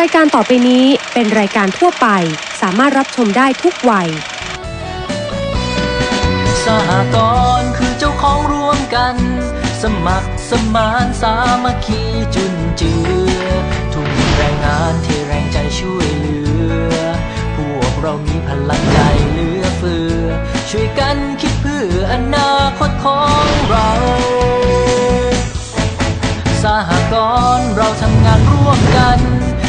รายการต่อไปนี้เป็นรายการทั่วไป สามารถรับชมได้ทุกวัย สหกรณ์คือเจ้าของร่วมกัน สมัครสมานสามัคคีจุนเจือ ทุกแรงงานที่แรงใจช่วยเหลือ พวกเรามีพลังใจเหลือเฟือ ช่วยกันคิดเพื่ออนาคตของเรา สหกรณ์เราทำงานร่วม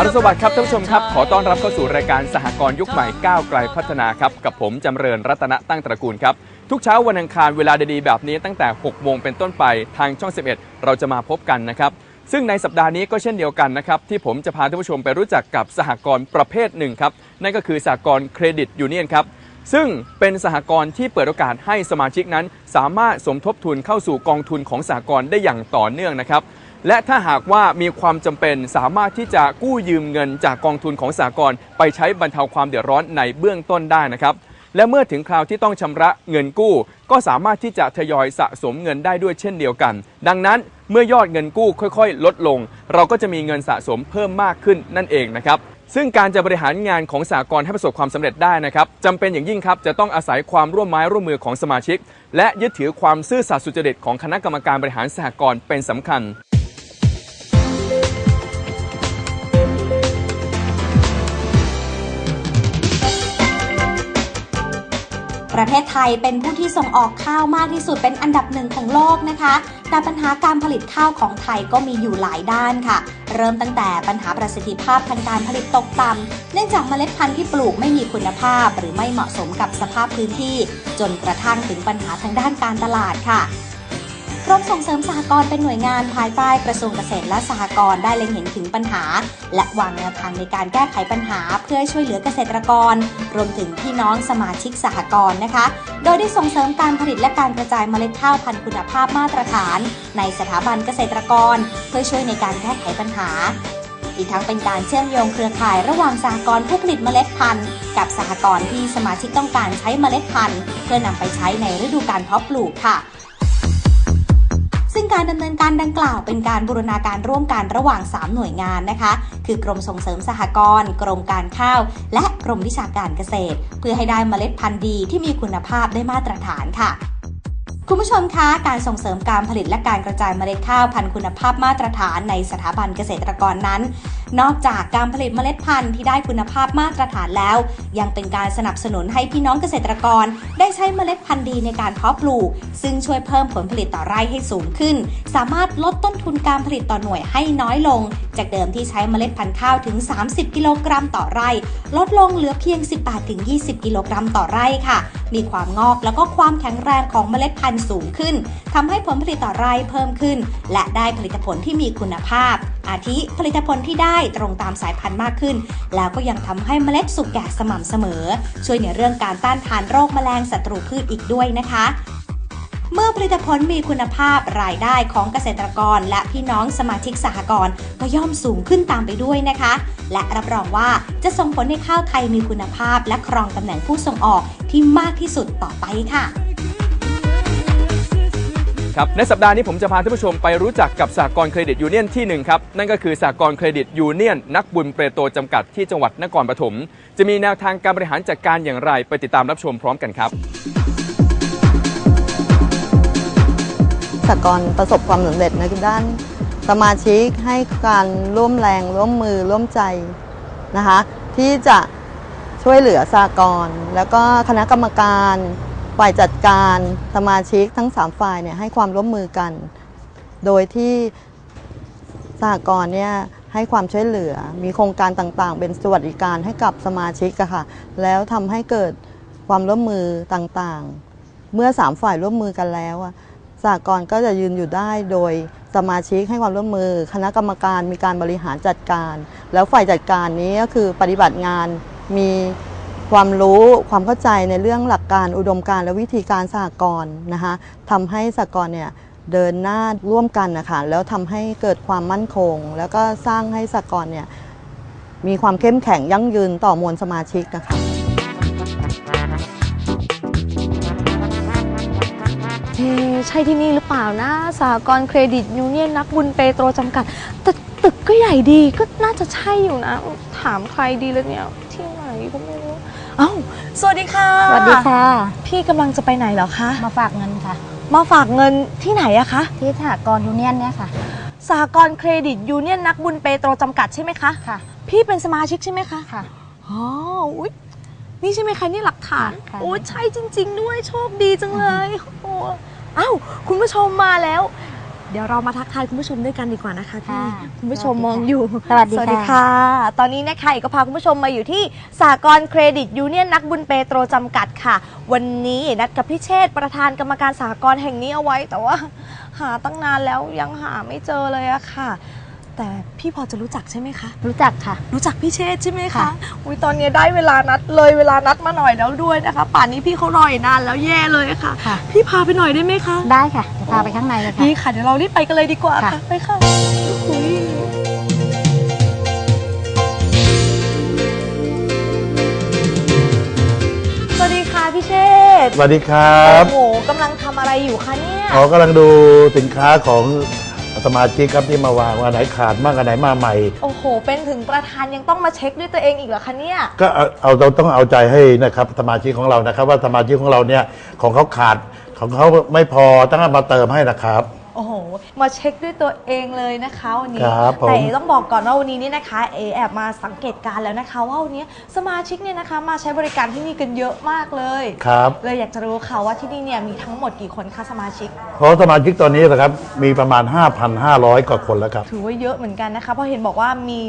อรุณสวัสดิ์ครับท่านผู้ชมครับ ขอต้อนรับเข้าสู่รายการสหกรณ์ยุคใหม่ก้าวไกลพัฒนาครับกับผมจำเริญรัตนตั้งตระกูลครับ ทุกเช้าวันอังคารเวลาดีๆแบบนี้ตั้งแต่ 6 โมงเป็นต้นไปทางช่อง 11 เราจะมาพบกันนะครับซึ่งในสัปดาห์นี้ก็เช่นเดียวกันนะครับ ที่ผมจะพาท่านผู้ชมไปรู้จักกับสหกรณ์ประเภทหนึ่งครับนั่นก็คือสหกรณ์เครดิตยูเนียนครับซึ่งเป็นสหกรณ์ที่เปิดโอกาสให้สมาชิกนั้น สามารถสมทบทุนเข้าสู่กองทุนของสหกรณ์ได้อย่างต่อเนื่องนะครับ และถ้าหากว่ามีความจำเป็นสามารถที่จะกู้ยืมเงินจากกองทุนของสหกรณ์ไปใช้บรรเทาความเดือดร้อนในเบื้องต้นได้นะครับ และเมื่อถึงคราวที่ต้องชำระเงินกู้ ก็สามารถที่จะทยอยสะสมเงินได้ด้วยเช่นเดียวกัน ดังนั้นเมื่อยอดเงินกู้ค่อยๆ ลดลง เราก็จะมีเงินสะสมเพิ่มมากขึ้นนั่นเองนะครับซึ่งการจะบริหารงานของสหกรณ์ให้ประสบความสำเร็จได้นะครับจำเป็นอย่างยิ่งครับ จะต้องอาศัยความร่วมไม้ร่วมมือของสมาชิก และยึดถือความซื่อสัตย์สุจริตของคณะกรรมการบริหารสหกรณ์เป็นสำคัญ ประเทศไทยเป็นผู้ที่ส่งออกข้าวมากที่สุดเป็นอันดับหนึ่งของโลกนะคะ แต่ปัญหาการผลิตข้าวของไทยก็มีอยู่หลายด้านค่ะ เริ่มตั้งแต่ปัญหาประสิทธิภาพทางการผลิตตกต่ำเนื่องจากเมล็ดพันธุ์ที่ปลูกไม่มีคุณภาพ หรือไม่เหมาะสมกับสภาพพื้นที่ จนกระทั่งถึงปัญหาทางด้านการตลาดค่ะ รมส่งเสริมสหกรณ์เป็นหน่วยงานภายใต้กระทรวงเกษตรและสหกรณ์ได้เล็งเห็นถึงปัญหา และวางแนวทางในการแก้ไขปัญหาเพื่อช่วยเหลือเกษตรกร รวมถึงพี่น้องสมาชิกสหกรณ์นะคะ โดยได้ส่งเสริมการผลิตและการกระจายเมล็ดข้าวพันธุ์คุณภาพมาตรฐาน ในสถาบันเกษตรกร เพื่อช่วยในการแก้ไขปัญหาอีกทั้งเป็นการเชื่อมโยงเครือข่ายระหว่างสหกรณ์ผู้ผลิตเมล็ดพันธุ์ กับสหกรณ์ที่สมาชิกต้องการใช้เมล็ดพันธุ์ เพื่อนำไปใช้ในฤดูการเพาะปลูกค่ะ การดำเนินการดังกล่าวเป็นการบูรณาการร่วมกันระหว่าง 3 หน่วยงานนะคะ คือกรมส่งเสริมสหกรณ์ กรมการข้าว และกรมวิชาการเกษตร เพื่อให้ได้เมล็ดพันธุ์ดีที่มีคุณภาพได้มาตรฐานค่ะคุณผู้ชมคะ การส่งเสริมการผลิตและการกระจายเมล็ดข้าวพันธุ์คุณภาพมาตรฐานในสถาบันเกษตรกรนั้น นอกจากการผลิตเมล็ดพันธุ์ที่ได้คุณภาพมาตรฐานแล้ว ยังเป็นการสนับสนุนให้พี่น้องเกษตรกร ได้ใช้เมล็ดพันธุ์ดีในการเพาะปลูก ซึ่งช่วยเพิ่มผลผลิตต่อไร่ให้สูงขึ้น สามารถลดต้นทุนการผลิตต่อหน่วยให้น้อยลง จากเดิมที่ใช้เมล็ดพันธุ์ข้าวถึง 30 กิโลกรัมต่อไร่ ลดลงเหลือเพียง 18-20 กิโลกรัมต่อไร่ค่ะ มีความงอกแล้วก็ความแข็งแรงของเมล็ดพันธุ์สูงขึ้นทำให้ผลผลิตต่อไร่เพิ่มขึ้น และได้ผลิตผลที่มีคุณภาพอาทิผลิตผลที่ได้ตรงตามสายพันธุ์มากขึ้น แล้วก็ยังทำให้เมล็ดสุกแก่สม่ำเสมอ ช่วยในเรื่องการต้านทานโรคแมลงศัตรูพืชอีกด้วยนะคะเมื่อผลิตผลมีคุณภาพรายได้ของเกษตรกร และพี่น้องสมาชิกสหกรณ์ก็ย่อมสูงขึ้นตามไปด้วยนะคะ และรับรองว่าจะส่งผลให้ข้าวไทยมีคุณภาพและครองตำแหน่งผู้ส่งออกที่มากที่สุดต่อไปค่ะ ครับ ในสัปดาห์นี้ผมจะพาท่านผู้ชมไปรู้จักกับสหกรณ์เครดิตยูเนียนที่หนึ่งครับนั่นก็คือสหกรณ์เครดิตยูเนียนนักบุญเปรโตจำกัดที่จังหวัดนครปฐมจะมีแนวทางการบริหารจัดการอย่างไรไปติดตามรับชมพร้อมกันครับสหกรณ์ประสบความสำเร็จในด้านสมาชิกให้การร่วมแรงร่วมมือร่วมใจนะคะที่จะช่วยเหลือสหกรณ์แล้วก็คณะกรรมการ ฝ่ายจัดการสมาชิกทั้ง 3 ฝ่ายเนี่ยให้ความร่วมมือกัน โดยที่สหกรณ์เนี่ยให้ความช่วยเหลือ มีโครงการต่างๆ เป็นสวัสดิการให้กับสมาชิกอะค่ะ แล้วทำให้เกิดความร่วมมือต่างๆ เมื่อสามฝ่ายร่วมมือกันแล้วอะสหกรณ์ก็จะยืนอยู่ได้โดยสมาชิกให้ความร่วมมือ คณะกรรมการมีการบริหารจัดการ แล้วฝ่ายจัดการนี้ก็คือปฏิบัติงานมี ความรู้ความเข้าใจในเรื่องหลักการอุดมการและวิธีการสหกรณ์นะคะทำให้สหกรณ์เนี่ยเดินหน้าร่วมกันนะคะแล้วทำให้เกิดความมั่นคง แล้วก็สร้างให้สหกรณ์เนี่ยมีความเข้มแข็งยั่งยืนต่อมวลสมาชิกนะคะใช่ที่นี่หรือเปล่านะสหกรณ์เครดิตยูเนียนนักบุญเปโตรจำกัดแต่ตึกก็ใหญ่ดีก็น่าจะใช่อยู่นะ ถามใครดีเลยเนี่ย เอ้าสวัสดีค่ะสวัสดีค่ะ พี่กำลังจะไปไหนเหรอคะ มาฝากเงินค่ะ มาฝากเงินที่ไหนอะคะที่สหกรณ์ยูเนียนเนี่ยค่ะ สหกรณ์เครดิตยูเนียนนักบุญเปโตรจำกัดใช่ไหมคะ ค่ะ พี่เป็นสมาชิกใช่ไหมคะ ค่ะ อ๋ออุ๊ยนี่ใช่ไหมคะนี่หลักฐาน ค่ะ โอ้ใช่จริง ๆ ด้วยโชคดีจังเลยโอ้อ้าวคุณผู้ชมมาแล้ว เดี๋ยวเรามาทักทายคุณผู้ชมด้วยกันดีกว่านะคะพี่ค่ะคุณผู้ชมมองอยู่สวัสดีค่ะ ค่ะ ตอนนี้นะคะเอกก็พาคุณผู้ชมมาอยู่ที่สากลเครดิตยูเนียนนักบุญเปโตรจำกัดค่ะ วันนี้นัดกับพี่เชษฐ์ประธานกรรมการสากลแห่งนี้เอาไว้ แต่ว่าหาตั้งนานแล้วยังหาไม่เจอเลยอะค่ะ แต่พี่พอจะรู้จักใช่ไหมคะ รู้จักค่ะ รู้จักพี่เชษฐ์ใช่ไหมคะ ค่ะ อุ้ยตอนนี้ได้เวลานัดเลยเวลานัดมาหน่อยแล้วด้วยนะคะ ป่านนี้พี่เขารออยู่นานแล้วแย่เลยค่ะ ค่ะ พี่พาไปหน่อยได้ไหมคะ ได้ค่ะจะพาไปข้างในเลยค่ะพี่ค่ะเดี๋ยวเรารีบไปกันเลยดีกว่าค่ะ ค่ะ ไปค่ะอุ๊ยสวัสดีค่ะพี่เชษฐ์สวัสดีครับโอ้โหกำลังทำอะไรอยู่คะเนี่ยอ๋อกำลังดูสินค้าของ สมาชิกครับที่มาวางว่าอันไหนขาดมากอันไหนมาใหม่ โอ้โห เป็นถึงประธานยังต้องมาเช็คด้วยตัวเองอีกเหรอคะเนี่ย ก็เอาเอาเราต้องเอาใจให้นะครับสมาชิกของเรานะครับ ว่าสมาชิกของเราเนี่ยของเขาขาดของเขาไม่พอต้องเอามาเติมให้นะครับโอ้โห มาเช็คด้วยตัวเองเลยนะคะวันนี้ครับผม แต่ต้องบอกก่อนว่าวันนี้เนี่ยนะคะเอแอบมาสังเกตการณ์แล้วนะคะ ว่าวันนี้สมาชิกเนี่ยนะคะ มาใช้บริการที่นี่กันเยอะมากเลย ครับ เลยอยากจะรู้ค่ะว่าที่นี่เนี่ยมีทั้งหมดกี่คนคะสมาชิก เพราะสมาชิกตอนนี้นะครับมีประมาณ 5,500 กว่าคนแล้วครับ ถือว่าเยอะเหมือนกันนะคะเพราะเห็นบอกว่ามี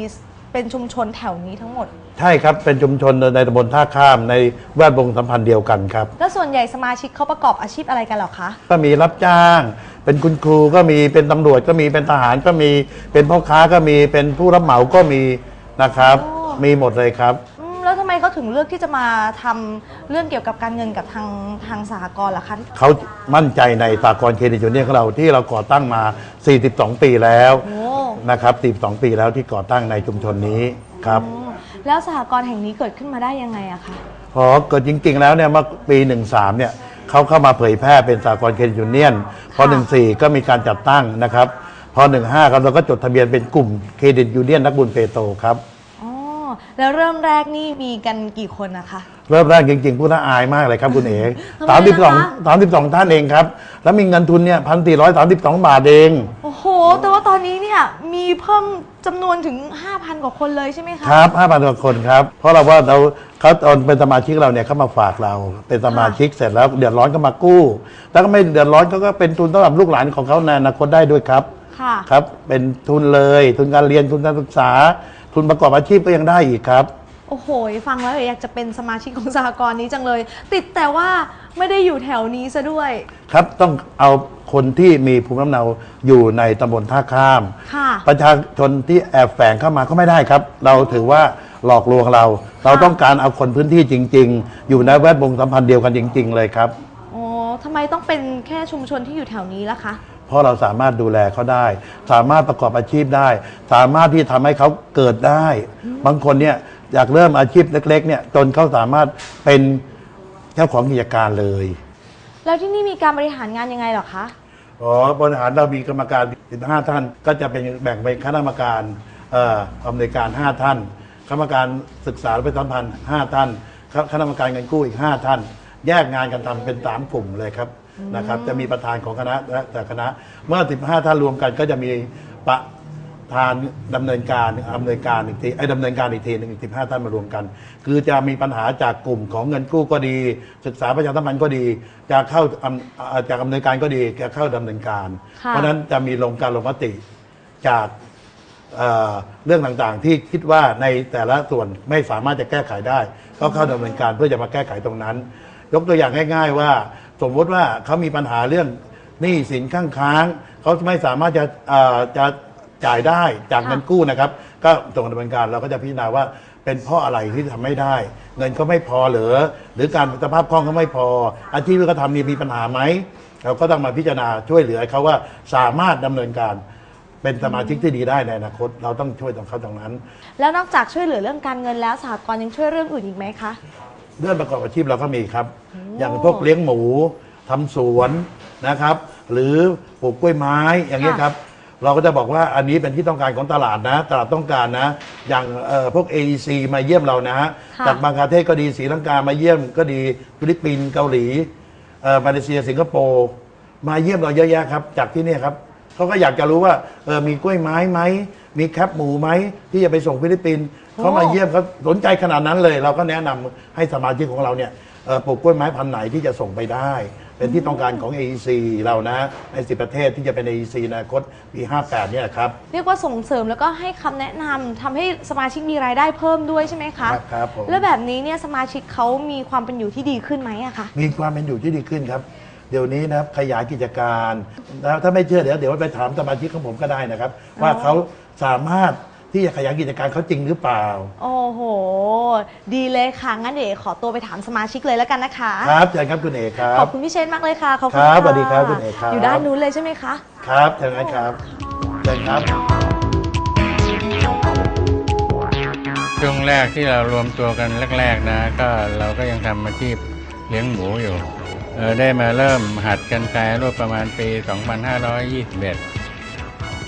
เป็นชุมชนแถวนี้ทั้งหมด ใช่ครับ เป็นชุมชนในตำบลท่าข้ามในแวดวงสัมพันธ์เดียวกันครับ แล้วส่วนใหญ่สมาชิกเขาประกอบอาชีพอะไรกันเหรอคะ ก็มีรับจ้าง เป็นคุณครูก็มีเป็นตำรวจก็มีเป็นทหารก็มีเป็นพ่อค้าก็มีเป็นผู้รับเหมาก็มีนะครับ โอ้ มีหมดเลยครับ อืมแล้วทำไมเขาถึงเลือกที่จะมาทำเรื่องเกี่ยวกับการเงินกับทางทางสหกรณ์ล่ะคะเขามั่นใจในสากลเครดิตยูเนียนของเราที่เราก่อตั้งมา 42 ปีแล้วโอ้ นะครับ42ปีแล้วที่ก่อตั้งในชุมชนนี้ครับอ๋อแล้วสหกรณ์แห่งนี้เกิดขึ้นมาได้ยังไงอะคะ พอเกิดจริง ๆ แล้วเนี่ยเมื่อปี 13เนี่ย เขาเข้ามาเผยแพร่เป็นสากลเครดิตยูเนียนพอค่ะ14 ก็มีการจัดตั้งนะครับ พอ 15ครับเราก็จดทะเบียนเป็นกลุ่มเครดิตยูเนียนนักบุญเปโตครับอ๋อ แล้วเริ่มแรกนี่มีกันกี่คนนะคะ เริ่มแรกจริงๆผู้น่าอายมากเลยครับคุณเอ๋ทำไมนะคะ32 32ท่านเองครับ แล้วมีเงินทุนเนี่ย1,432บาทเอง โอ้โห แต่ว่าตอนนี้เนี่ยมีเพิ่มจำนวนถึง 5,000 กว่าคนเลยใช่ไหมคะ ครับ5,000กว่าคนครับ เพราะเราว่าเราเขาตอนเป็นสมาชิกเราเนี่ยเขามาฝากเรา เป็นสมาชิกเสร็จแล้วเดือดร้อนก็มากู้ แล้วก็ไม่เดือดร้อนเขาก็เป็นทุนสำหรับลูกหลานของเขาในอนาคตได้ด้วยครับ ค่ะ ครับ เป็นทุนเลย ทุนการเรียนทุนการศึกษา ทุนประกอบอาชีพก็ยังได้อีกครับ โอ้โห ฟังแล้วอยากจะเป็นสมาชิกของสหกรณ์นี้จังเลย ติดแต่ว่าไม่ได้อยู่แถวนี้ซะด้วย ครับต้องเอาคนที่มีภูมิลำเนาอยู่ในตำบลท่าข้าม ค่ะ ประชาชนที่แอบแฝงเข้ามาก็ไม่ได้ครับ เราถือว่าหลอกลวงเรา เราต้องการเอาคนพื้นที่จริง ๆ อยู่ในแวดวงสัมพันธ์เดียวกันจริง ๆ เลยครับ อ๋อทำไมต้องเป็นแค่ชุมชนที่อยู่แถวนี้ล่ะคะเพ ราะเราสามารถดูแลเขาได้ สามารถประกอบอาชีพได้ สามารถที่ทำให้เขาเกิดได้ บางคนเนี่ยอยากเริ่มอาชีพเล็กๆเนี่ยจนเขาสามารถเป็นเจ้าของกิจการเลย แล้วที่นี่มีการบริหารงานยังไงเหรอคะอ๋อบริหารเรามีกรรมการ 15 ท่าน ก็จะเป็นแบ่งเป็นคณะกรรมการเอ่ออำนวยการ 5 ท่านคณะกรรมการศึกษาและประชาสัมพันธ์5ท่านคณะกรรมการเงินกู้อีก 5 ท่าน แยกงานกันทำเป็น 3 กลุ่มเลยครับ นะครับ จะมีประธานของคณะและแต่คณะ เมื่อ 15 ท่านรวมกันก็จะมีประธานดำเนินการอำนวยการอีกทีไอ้ดำเนินการอีกทีหนึ่งอีก15ท่านมารวมกัน คือจะมีปัญหาจากกลุ่มของเงินกู้ก็ดี ศึกษาประชาสัมพันธ์ก็ดี จะเข้าอำอ่าจากอำนวยการก็ดีจะเข้าดำเนินการ ค่ะ เพราะฉะนั้นจะมีลงการลงมติจากเอ่อเรื่องต่างๆ ที่คิดว่าในแต่ละส่วนไม่สามารถจะแก้ไขได้ ก็เข้าดำเนินการเพื่อจะมาแก้ไขตรงนั้น ยกตัวอย่างง่าย ๆ ว่า สมมติว่าเขามีปัญหาเรื่องหนี้สินข้างค้างเขาไม่สามารถจะเอ่อจะจ่ายได้จากเงินกู้นะครับ ก็ส่งดำเนินการเราก็จะพิจารณาว่าเป็นเพราะอะไรที่ทำไม่ได้ เงินก็ไม่พอเหรือ หรือการสภาพคล่องก็ไม่พอ อาชีพที่เขาทำนี่มีปัญหาไหมเราก็ต้องมาพิจารณาช่วยเหลือเขาว่าสามารถดำเนินการเป็นสมาชิกที่ดีได้ในอนาคต เราต้องช่วยตรงเขาตรงนั้น แล้วนอกจากช่วยเหลือเรื่องการเงินแล้วสหกรณ์ยังช่วยเรื่องอื่นอีกไหมคะ เรื่องประกอบอาชีพเราก็มีครับ อย่างพวกเลี้ยงหมูทำสวนนะครับ หรือปลูกกล้วยไม้อย่างนี้ยครับ เราก็จะบอกว่าอันนี้เป็นที่ต้องการของตลาดนะ ตลาดต้องการนะ อย่างเอ่อพวก AEC มาเยี่ยมเรานะฮะค่ะจากบางประเทศก็ดีศรีลังกามาเยี่ยมก็ดีฟิลิปปินส์เกาหลีเอ่อมาเลเซียสิงคโปร์มาเยี่ยมเราเยอะแยะครับจากที่เนี่ยครับเขาก็อยากจะรู้ว่าเออมีกล้วยไม้ไหมมีแคปหมูไหมที่จะไปส่งฟิลิปปินส์ เขามาเยี่ยมเขาสนใจขนาดนั้นเลย เราก็แนะนำให้สมาชิกของเราเนี่ยเอ่อปลูกกล้วยไม้พันธุ์ไหนที่จะส่งไปได้ เป็นที่ต้องการของ AEC เรานะในสิประเทศที่จะเป็น AEC ในอนาคตปี 58 เนี่ยครับ เรียกว่าส่งเสริมแล้วก็ให้คำแนะนำทำให้สมาชิกมีรายได้เพิ่มด้วยใช่ไหมคะครับครับผม แล้วแบบนี้เนี่ยสมาชิกเขามีความเป็นอยู่ที่ดีขึ้นไหมอะคะมีความเป็นอยู่ที่ดีขึ้นครับ เดี๋ยวนี้นะครับขยายกิจการแล้วถ้าไม่เชื่อเดี๋ยวเดี๋ยวไปถามสมาชิกของผมก็ได้นะครับ ว่าเขาสามารถ ที่จะขยายกิจการเขาจริงหรือเปล่า โอ้โห ดีเลยค่ะ งั้นเดี๋ยวขอตัวไปถามสมาชิกเลยแล้วกันนะคะ ครับเชิญครับคุณเอกครัขบอบคุณพี่เชนมากเลยค่ะขอบคุณครับะสวัสดีครับคุณเอกครับ อยู่ด้านนู้นเลยใช่ไหมคะ ครับเชิญครับเชิญครับช่วงแรกที่เรารวมตัวกันแรก ๆนะ ก็เราก็ยังทำอาชีพเลี้ยงหมูอยู่เออได้มาเริ่มหัดกันแปรรูปประมาณปี 2521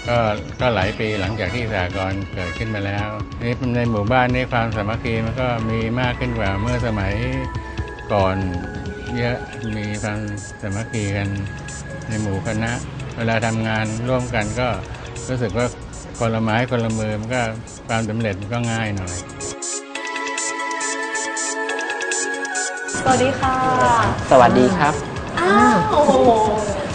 ก็ก็หลายปีหลังจากที่สากลเกิดขึ้นมาแล้วนี่ในหมู่บ้านนี่ความสามัคคีมันก็มีมากขึ้นกว่าเมื่อสมัยก่อนเยอะมีความสามัคคีกันในหมู่คณะ เวลาทำงานร่วมกันก็รู้สึกว่าคนละไม้คนละมือมันก็ความสำเร็จมันก็ง่ายหน่อย สวัสดีค่ะ สวัสดีครับ อ้าวโอ้โห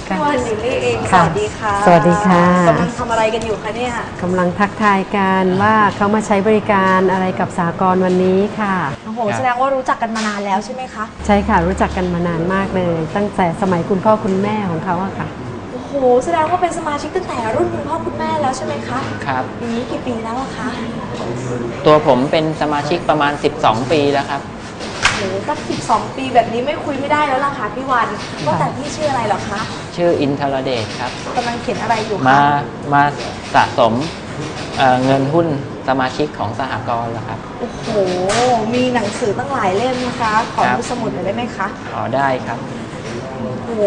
พี่วันอยู่นี่เอง สค่ะวัสดีค่ะสวัสดีค่ะ กำลังทำอะไรกันอยู่คะเนี่ย กำลังทักทายกันว่าเขามาใช้บริการอะไรกับสากลวันนี้ค่ะ โอ้โห ครับ แสดงว่ารู้จักกันมานานแล้วใช่ไหมคะ ใช่ค่ะรู้จักกันมานานมากเลย ตั้งแต่สมัยคุณพ่อคุณแม่ของเขาอะค่ะ โอ้โห แสดงว่าเป็นสมาชิกตั้งแต่รุ่นคุณพ่อคุณแม่แล้วใช่ไหมคะครับ อย่างนี้กี่ปีแล้วอะคะ ตัวผมเป็นสมาชิกประมาณ 12 ปีแล้วครับโอ้โหสักสิบสองปีแบบนี้ไม่คุยไม่ได้แล้วล่ะค่ะพี่วันว่าแต่พี่ชื่ออะไรเหรอคะชื่ออินทรเดชครับกำลังเขียนอะไรอยู่คะมามาสะสมเอ่อเงินหุ้นสมาชิกของสหกรณ์แล้วครับ โอ้โหมีหนังสือตั้งหลายเล่มนะคะ ขอครับ ดูสมุดหน่อยได้ไหมคะอ๋อได้ครับ โอ้โห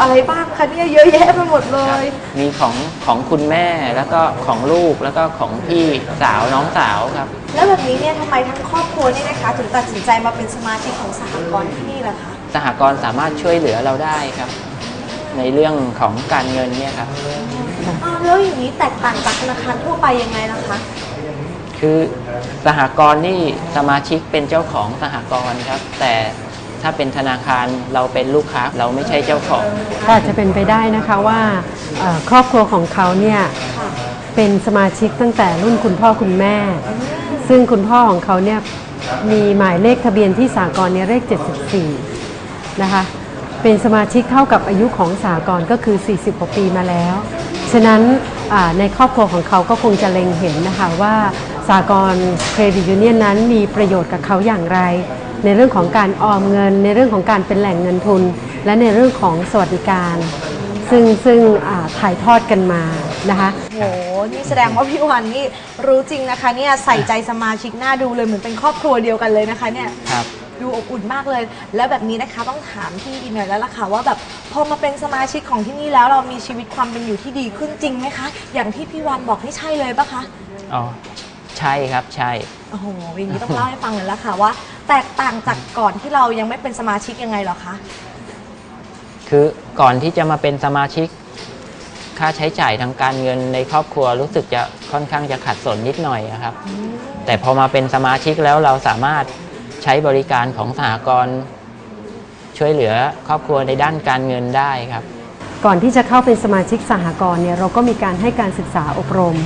อะไรบ้างคะเนี่ยเยอะแยะไปหมดเลย มีของของคุณแม่แล้วก็ของลูกแล้วก็ของพี่สาวน้องสาวครับ แล้วแบบนี้เนี่ยทำไมทั้งครอบครัวนี่นะคะถึงตัดสินใจมาเป็นสมาชิกของสหกรณ์ที่นี่ล่ะคะสหกรณ์สามารถช่วยเหลือเราได้ครับ ในเรื่องของการเงินเนี่ยครับ อ้าวแล้วอย่างนี้แตกต่างจากธนาคารทั่วไปยังไงล่ะคะคือสหกรณ์นี่สมาชิกเป็นเจ้าของสหกรณ์ครับ แต่ ถ้าเป็นธนาคารเราเป็นลูกค้าเราไม่ใช่เจ้าของ ก็อาจจะเป็นไปได้นะคะว่าเอ่อครอบครัวของเขาเนี่ยเป็นสมาชิกตั้งแต่รุ่นคุณพ่อคุณแม่ ซึ่งคุณพ่อของเขาเนี่ยมีหมายเลขทะเบียนที่สากลเนี่ยเลข 74 นะคะ เป็นสมาชิกเท่ากับอายุของสากลก็คือ 40 กว่าปีมาแล้ว ฉะนั้นอ่าในครอบครัวของเขาก็คงจะเล็งเห็นนะคะว่าสากลเครดิตยูเนียนนั้นมีประโยชน์กับเขาอย่างไร ในเรื่องของการออมเงิน ในเรื่องของการเป็นแหล่งเงินทุน และในเรื่องของสวัสดิการ ซึ่งซึ่งอ่าถ่ายทอดกันมานะคะโอ้โห นี่แสดงว่าพี่วันนี่รู้จริงนะคะเนี่ยใส่ใจสมาชิกหน้าดูเลยเหมือนเป็นครอบครัวเดียวกันเลยนะคะเนี่ย ครับ ดูอบอุ่นมากเลย แล้วแบบนี้นะคะต้องถามพี่อินหน่อยแล้วล่ะค่ะว่าแบบพอมาเป็นสมาชิกของที่นี่แล้วเรามีชีวิตความเป็นอยู่ที่ดีขึ้นจริงไหมคะ อย่างที่พี่วันบอกนี่ใช่เลยปะคะ อ๋อ ใช่ครับใช่ โอ้โหอย่างนี้ต้องเล่าให้ฟังเลยละค่ะว่า แตกต่างจากก่อนที่เรายังไม่เป็นสมาชิกยังไงเหรอคะ คือก่อนที่จะมาเป็นสมาชิก ค่าใช้จ่ายทางการเงินในครอบครัวรู้สึกจะค่อนข้างจะขัดสนนิดหน่อยอะครับ แต่พอมาเป็นสมาชิกแล้วเราสามารถใช้บริการของสหกรณ์ช่วยเหลือครอบครัวในด้านการเงินได้ครับ ก่อนที่จะเข้าเป็นสมาชิกสหกรณ์เนี่ยเราก็มีการให้การศึกษาอบรม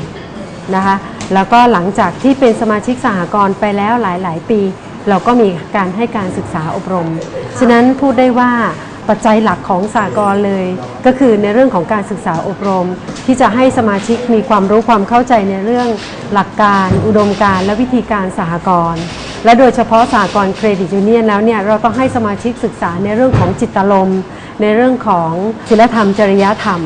นะคะแล้วก็หลังจากที่เป็นสมาชิกสหกรณ์ไปแล้วหลาย ๆ ปี เราก็มีการให้การศึกษาอบรม ฉะนั้นพูดได้ว่าปัจจัยหลักของสากลเลย ก็คือในเรื่องของการศึกษาอบรม ที่จะให้สมาชิกมีความรู้ความเข้าใจในเรื่องหลักการ อุดมการณ์และวิธีการสหกรณ์และโดยเฉพาะสหกรณ์เครดิตยูเนียนแล้วเนี่ยเราต้องให้สมาชิกศึกษาในเรื่องของจิตอารมณ์ในเรื่องของศีลธรรมจริยธรรม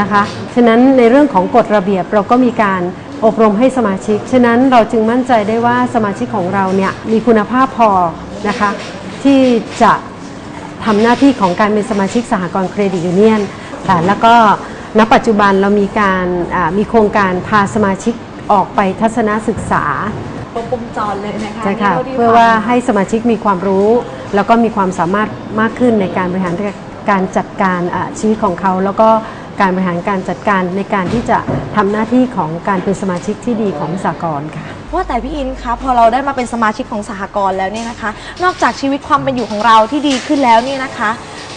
นะคะฉะนั้นในเรื่องของกฎระเบียบเราก็มีการ อบรมให้สมาชิก ฉะนั้นเราจึงมั่นใจได้ว่าสมาชิกของเราเนี่ยมีคุณภาพพอนะคะที่จะทำหน้าที่ของการเป็นสมาชิกสหกรณ์เครดิตยูเนียนค่ะแล้วก็ณปัจจุบันเรามีการอ่ามีโครงการพาสมาชิกออกไปทัศนศึกษาครบวงจรเลยนะคะใช่ค่ะนี่ท่ที่เพื่อว่าให้สมาชิกมีความรู้ แล้วก็มีความสามารถมากขึ้นในการบริหารการจัดการอะชีวิตของเขา แล้วก็การบริหารการจัดการในการที่จะ ทำหน้าที่ของการเป็นสมาชิกที่ดีของสากลค่ะ ว่าแต่พี่อินคะพอเราได้มาเป็นสมาชิกของสหกรณ์แล้วเนี่ยนะคะ นอกจากชีวิตความเป็นอยู่ของเราที่ดีขึ้นแล้วเนี่ยนะคะ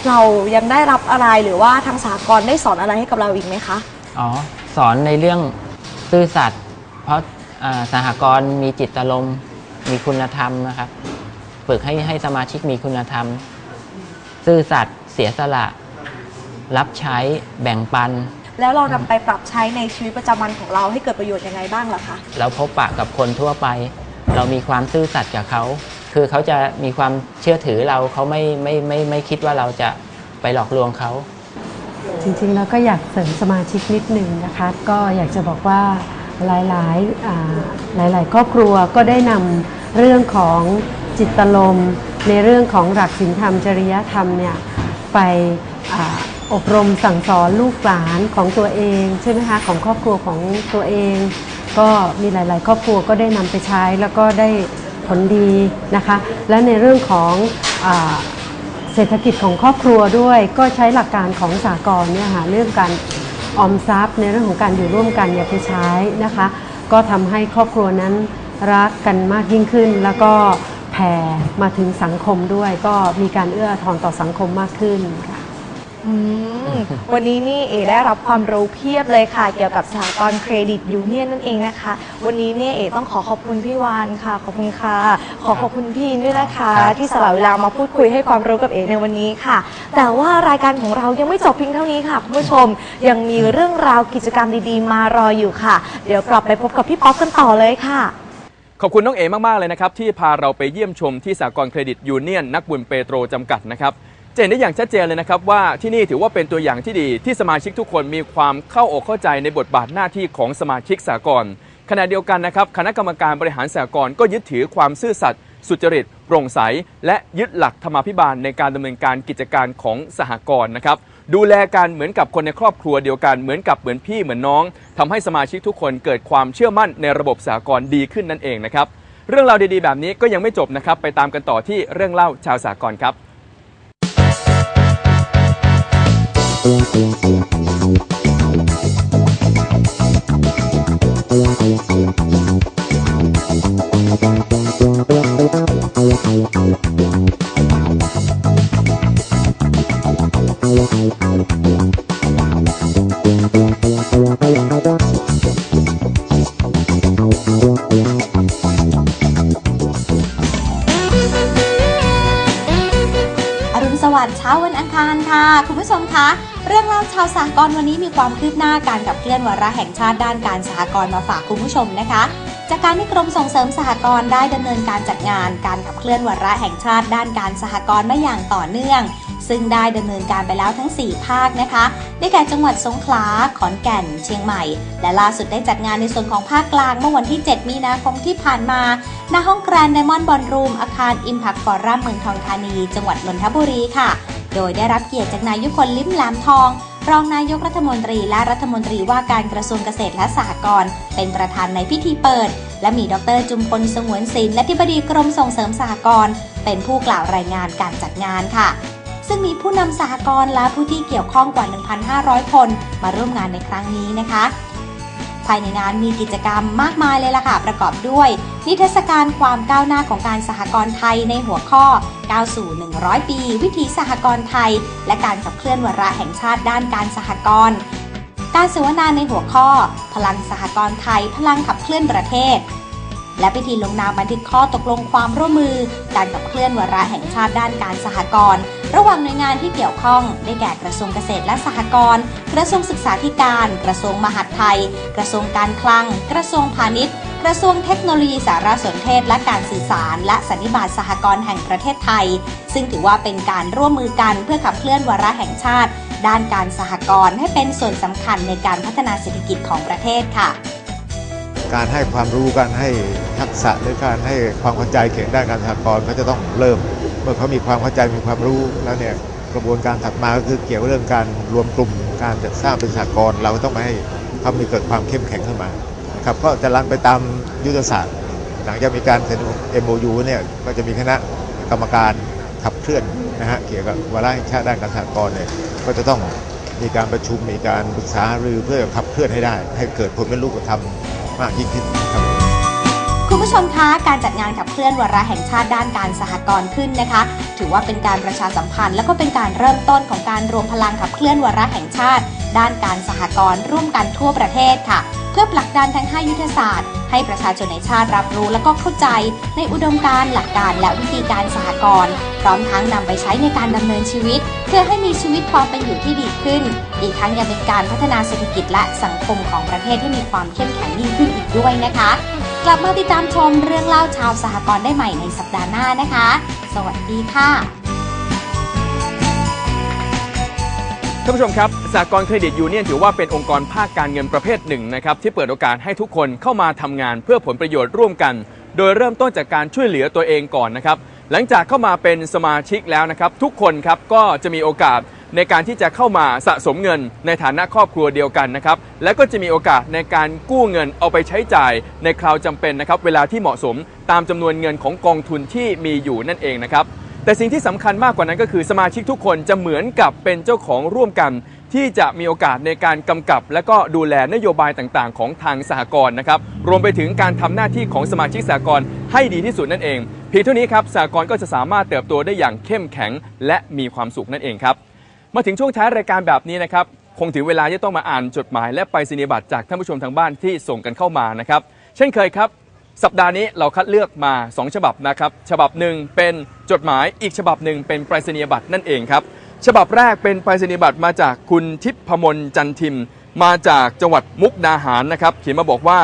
เรายังได้รับอะไรหรือว่าทางสหกรณ์ได้สอนอะไรให้กับเราอีกไหมคะอ๋อสอนในเรื่องซื่อสัตย์เพราะอ่าสหกรณ์มีจิตอารมณ์มีคุณธรรมนะครับฝึกให้ให้สมาชิกมีคุณธรรม ซื่อสัตย์เสียสละ รับใช้แบ่งปัน แล้วเรานำไปปรับใช้ในชีวิตประจำวันของเราให้เกิดประโยชน์ยังไงบ้างล่ะคะ เราพบปะกับคนทั่วไป เรามีความซื่อสัตย์กับเขา คือเขาจะมีความเชื่อถือเราเขาไม่ไม่ไม่ไม่คิดว่าเราจะไปหลอกลวงเขา จริงๆแล้วก็อยากเสริมสมาชิกนิดนึงนะคะ ก็อยากจะบอกว่าหลายๆอ่าหลาย ๆ ครอบครัวก็ได้นำเรื่องของจิตลมณ์ในเรื่องของหลักศีลธรรมจริยธรรมเนี่ยไปอา อบรมสั่งสอนลูกหลานของตัวเองใช่ไหมคะของครอบครัวของตัวเอง ก็มีหลาย ๆ ครอบครัวก็ได้นำไปใช้แล้วก็ได้ผลดีนะคะ และในเรื่องของอเศรษฐกิจของครอบครัวด้วย ก็ใช้หลักการของสากลเนี่ยค่ะเรื่องการออมทรัพย์ ในเรื่องของการอยู่ร่วมกันเนี่ยไปใช้นะคะ ก็ทำให้ครอบครัวนั้นรักกันมากยิ่งขึ้น แล้วก็แผ่มาถึงสังคมด้วย ก็มีการเอื้อทอนต่อสังคมมากขึ้นค่ะ อืมวันนี้นี่เอได้รับความรู้เพียบเลยค่ะ เกี่ยวกับสหกรณ์เครดิตยูเนียนนั่นเองนะคะ วันนี้เนี่ยเอต้องขอขอบคุณพี่วานค่ะ ขอบคุณค่ะ ขอขอบคุณพี่อินด้วยนะคะที่สละเวลามาพูดคุยให้ความรู้กับเอในวันนี้ค่ะ แต่ว่ารายการของเรายังไม่จบเพียงเท่านี้ค่ะคุณผู้ชมยังมีเรื่องราวกิจกรรมดีๆ มารออยู่ค่ะ เดี๋ยวกลับไปพบกับพี่ป๊อกกันต่อเลยค่ะ ขอบคุณน้องเอมาก ๆ เลยนะครับ ที่พาเราไปเยี่ยมชมที่สากลเครดิตยูเนียนนักบุญเปโตรจำกัดนะครับ จะเห็นได้อย่างชัดเจนเลยนะครับว่าที่นี่ถือว่าเป็นตัวอย่างที่ดีที่สมาชิกทุกคนมีความเข้าอกเข้าใจในบทบาทหน้าที่ของสมาชิกสากลขณะเดียวกันนะครับคณะกรรมการบริหารสากลก็ยึดถือความซื่อสัตย์สุจริตโปร่งใส และยึดหลักธรรมาภิบาลในการดำเนินการกิจการของสหกรณ์นะครับดูแลกันเหมือนกับคนในครอบครัวเดียวกันเหมือนกับเหมือนพี่เหมือนน้องทำให้สมาชิกทุกคนเกิดความเชื่อมั่นในระบบสหกรณ์ดีขึ้นนั่นเองนะครับเรื่องราวดีๆแบบนี้ก็ยังไม่จบนะครับไปตามกันต่อที่เรื่องเล่าชาวสากลครับ อ รวันนี้มีความคืบหน้าการกับเคลื่อนวาระแห่งชาติด้านการสหกรณ์มาฝากคุณผู้ชมนะคะ จากการที่กรมส่งเสริมสหกรณ์ได้ดำเนินการจัดงานการขับเคลื่อนวาระแห่งชาติด้านการสหกรณ์มาอย่างต่อเนื่อง ซึ่งได้ดำเนินการไปแล้วทั้ง 4 ภาคนะคะ ได้แก่จังหวัดสงขลา ขอนแก่น เชียงใหม่ และล่าสุดได้จัดงานในส่วนของภาคกลางเมื่อวันที่ 7 มีนาคมที่ผ่านมาณห้องแกรนด์ไดมอนด์บอลรูมอาคารอิมพักฟอรัมเมืองทองธานี จังหวัดนนทบุรีค่ะ โดยได้รับเกียรติจากนายยุคนลิ้มแหลมทอง รองนายกรัฐมนตรีและรัฐมนตรีว่าการกระทรวงเกษตรและสหกรณ์เป็นประธานในพิธีเปิด และมีดรจุมพลสงวนศิลป์และทิบดีกรมส่งเสริมสหกรณ์เป็นผู้กล่าวรายงานการจัดงานค่ะ ซึ่งมีผู้นำสหกรณ์และผู้ที่เกี่ยวข้องกว่า 1,500 คน มาร่วมงานในครั้งนี้นะคะ ภายในงานมีกิจกรรมมากมายเลยล่ะค่ะ ประกอบด้วย นิทรรศการความก้าวหน้าของการสหกรณ์ไทยในหัวข้อก้าวสู่ 100 ปี วิถีสหกรณ์ไทย และการขับเคลื่อนวาระแห่งชาติด้านการสหกรณ์การเสวนาในหัวข้อ พลังสหกรณ์ไทย พลังขับเคลื่อนประเทศ และพิธีลงนามบันทึกข้อตกลงความร่วมมือ การขับเคลื่อนวาระแห่งชาติด้านการสหกรณ์ระหว่างหน่วยงานที่เกี่ยวข้องได้แก่กระทรวงเกษตรและสหกรณ์กระทรวงศึกษาธิการ กระทรวงมหาดไทย กระทรวงการคลัง กระทรวงพาณิชย์ กระทรวงเทคโนโลยีสารสนเทศ และการสื่อสาร และสันนิบาตสหกรณ์แห่งประเทศไทย ซึ่งถือว่าเป็นการร่วมมือกันเพื่อขับเคลื่อนวาระแห่งชาติ ด้านการสหกรณ์ให้เป็นส่วนสำคัญในการพัฒนาเศรษฐกิจของประเทศค่ะ การให้ความรู้การให้ทักษะหรือการให้ความเข้าใจเกี่ยวกับด้านการสหกรณ์เขาจะต้องเริ่ม เมื่อเขามีความเข้าใจมีความรู้แล้วเนี่ยกระบวนการถัดมาก็คือเกี่ยวกับเรื่องการรวมกลุ่มการจัดสร้างเป็นสหกรณ์เราก็ต้องมาให้เขามีเกิดความเข้มแข็งขึ้นมานะครับก็จะรันไปตามยุทธศาสตร์ หลังจากมีการเซ็น MOU เนี่ยก็จะมีคณะกรรมการขับเคลื่อนนะฮะเกี่ยวกับวาระแห่งชาติด้านการสหกรณ์เนี่ยก็จะต้องมีการประชุมมีการปรึกษาหรือเพื่อขับเคลื่อนให้ได้ ให้เกิดผลเป็นรูปธรรม มากยิ่งขึ้นครับคุณผู้ชมคะการจัดงานขับเคลื่อนวาระแห่งชาติด้านการสหกรณ์ขึ้นนะคะ ถือว่าเป็นการประชาสัมพันธ์ และก็เป็นการเริ่มต้นของการรวมพลังขับเคลื่อนวาระแห่งชาติ ด้านการสหกรณ์ร่วมกันทั่วประเทศค่ะ พื่อผลักดันทั้ง 5 ยุทธศาสตร์ ให้ประชาชนในชาติรับรู้และก็เข้าใจในอุดมการณ์หลักการและวิธีการสหกรณ์พร้อมทั้งนำไปใช้ในการดำเนินชีวิต เพื่อให้มีชีวิตความเป็นอยู่ที่ดีขึ้น อีกทั้งยังเป็นการพัฒนาเศรษฐกิจและสังคมของประเทศให้มีความเข้มแข็งยิ่งขึ้นอีกด้วยนะคะ กลับมาติดตามชมเรื่องเล่าชาวสหกรณ์ได้ใหม่ในสัปดาห์หน้านะคะ สวัสดีค่ะ ท่านผู้ชมครับสากลเครดิตยูเนียนถือว่าเป็นองค์กรภาคการเงินประเภทหนึ่งนะครับที่เปิดโอกาสให้ทุกคนเข้ามาทำงานเพื่อผลประโยชน์ร่วมกัน โดยเริ่มต้นจากการช่วยเหลือตัวเองก่อนนะครับหลังจากเข้ามาเป็นสมาชิกแล้วนะครับทุกคนครับก็จะมีโอกาสในการที่จะเข้ามาสะสมเงินในฐานะครอบครัวเดียวกันนะครับและก็จะมีโอกาสในการกู้เงินเอาไปใช้จ่ายในคราวจำเป็นนะครับเวลาที่เหมาะสมตามจำนวนเงินของกองทุนที่มีอยู่นั่นเองนะครับ แต่สิ่งที่สำคัญมากกว่านั้นก็คือสมาชิกทุกคนจะเหมือนกับเป็นเจ้าของร่วมกัน ที่จะมีโอกาสในการกำกับ และก็ดูแลนโยบายต่างๆ ของทางสหกรณ์นะครับรวมไปถึงการทำหน้าที่ของสมาชิกสหกรณ์ให้ดีที่สุดนั่นเองเพียงเท่านี้ครับสหกรณ์ก็จะสามารถเติบโตได้อย่างเข้มแข็ง และมีความสุขนั่นเองครับมาถึงช่วงท้ายรายการแบบนี้นะครับคงถึงเวลาที่ต้องมาอ่านจดหมาย และไปรษณีบัตรจากท่านผู้ชมทางบ้านที่ส่งกันเข้ามานะครับเช่นเคยครับ สัปดาห์นี้เราคัดเลือกมา 2 ฉบับนะครับ ฉบับหนึ่งเป็นจดหมายอีกฉบับหนึ่งเป็นไปรษณียบัตรนั่นเองครับ ฉบับแรกเป็นไปรษณียบัตรมาจากคุณทิพมลจันทิม มาจากจังหวัดมุกดาหารนะครับ เขียนมาบอกว่า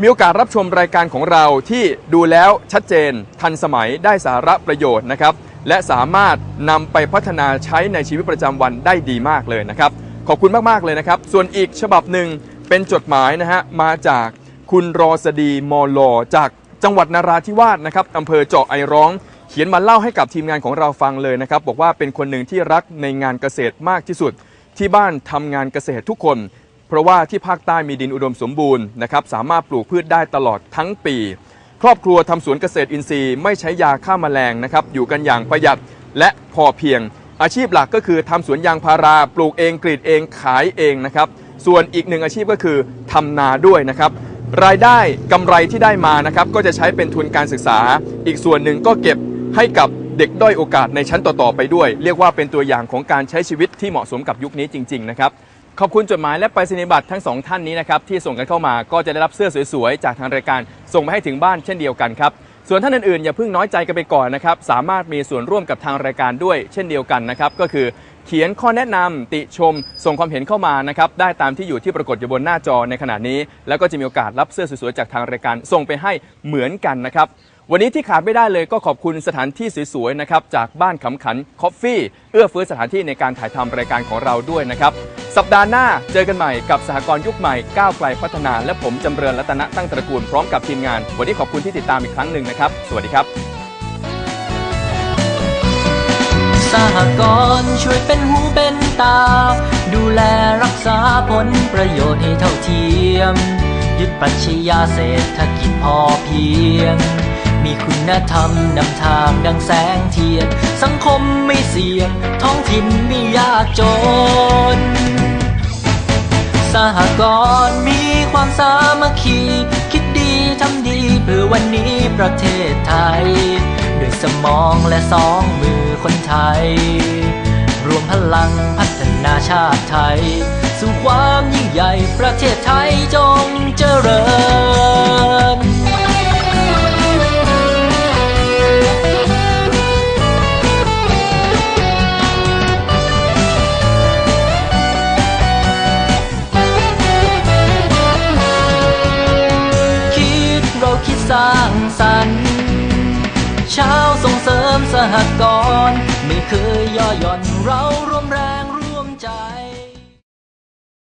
มีโอกาสรับชมรายการของเราที่ดูแล้วชัดเจน ทันสมัยได้สาระประโยชน์นะครับ และสามารถนำไปพัฒนาใช้ในชีวิตประจำวันได้ดีมากเลยนะครับ ขอบคุณมากๆเลยนะครับ ส่วนอีกฉบับหนึ่งเป็นจดหมายนะฮะมาจาก คุณรอสดีมอลอจากจังหวัดนาราธิวาสนะครับอำเภอเจาะไอร้อง เขียนมาเล่าให้กับทีมงานของเราฟังเลยนะครับ บอกว่าเป็นคนหนึ่งที่รักในงานเกษตรมากที่สุด ที่บ้านทำงานเกษตรทุกคน เพราะว่าที่ภาคใต้มีดินอุดมสมบูรณ์นะครับสามารถปลูกพืชได้ตลอดทั้งปี ครอบครัวทำสวนเกษตรอินทรีย์ ไม่ใช้ยาฆ่าแมลงนะครับอยู่กันอย่างประหยัดและพอเพียง อาชีพหลักก็คือทำสวนยางพาราปลูกเองกรีดเองขายเองนะครับส่วนอีกหนึ่งอาชีพก็คือทำนาด้วยนะครับ รายได้กำไรที่ได้มานะครับก็จะใช้เป็นทุนการศึกษา อีกส่วนหนึ่งก็เก็บให้กับเด็กด้อยโอกาสในชั้นต่อๆไปด้วย เรียกว่าเป็นตัวอย่างของการใช้ชีวิตที่เหมาะสมกับยุคนี้จริง ๆ นะครับ ขอบคุณจดหมายและไปรษณียบัตรทั้งสองท่านนี้นะครับที่ส่งกันเข้ามาก็จะได้รับเสื้อสวยๆ จากทางรายการส่งมาให้ถึงบ้านเช่นเดียวกันครับ ส่วนท่านอื่นๆ อย่าเพิ่งน้อยใจกันไปก่อนนะครับ สามารถมีส่วนร่วมกับทางรายการด้วย เช่นเดียวกันนะครับ ก็คือเขียนข้อแนะนำติชม ส่งความเห็นเข้ามานะครับ ได้ตามที่อยู่ที่ปรากฏอยู่บนหน้าจอในขณะนี้ แล้วก็จะมีโอกาสรับเสื้อสวยๆจากทางรายการส่งไปให้เหมือนกันนะครับ วันนี้ที่ขาดไม่ได้เลยก็ขอบคุณสถานที่สวยๆนะครับจากบ้านขำขันคอฟฟี่เอื้อเฟื้อสถานที่ในการถ่ายทำรายการของเราด้วยนะครับสัปดาห์หน้าเจอกันใหม่กับสหกรณ์ยุคใหม่ก้าวไกลพัฒนา และผมจำเริญรัตนะตั้งตระกูลพร้อมกับทีมงาน วันนี้ขอบคุณที่ติดตามอีกครั้งหนึ่งนะครับสวัสดีครับ สหกรณ์ช่วยเป็นหูเป็นตา ดูแลรักษาผลประโยชน์ให้เท่าเทียม ยึดปรัชญาเศรษฐกิจพอเพียง มีคุณธรรมนำทางดังแสงเทียน สังคมไม่เสี่ยง ท้องถิ่นไม่ยากจน สหกรณ์มีความสามัคคี คิดดีทำดีเพื่อวันนี้ประเทศไทย ด้วยสมองและสองมือคนไทย รวมพลังพัฒนาชาติไทย สู่ความยิ่งใหญ่ประเทศไทยจงเจริญ สร้างสรรค์เช้าส่งเสริมสหกรณ์ไม่เคยย่อหย่อนเราร่วมแรงร่วมใจ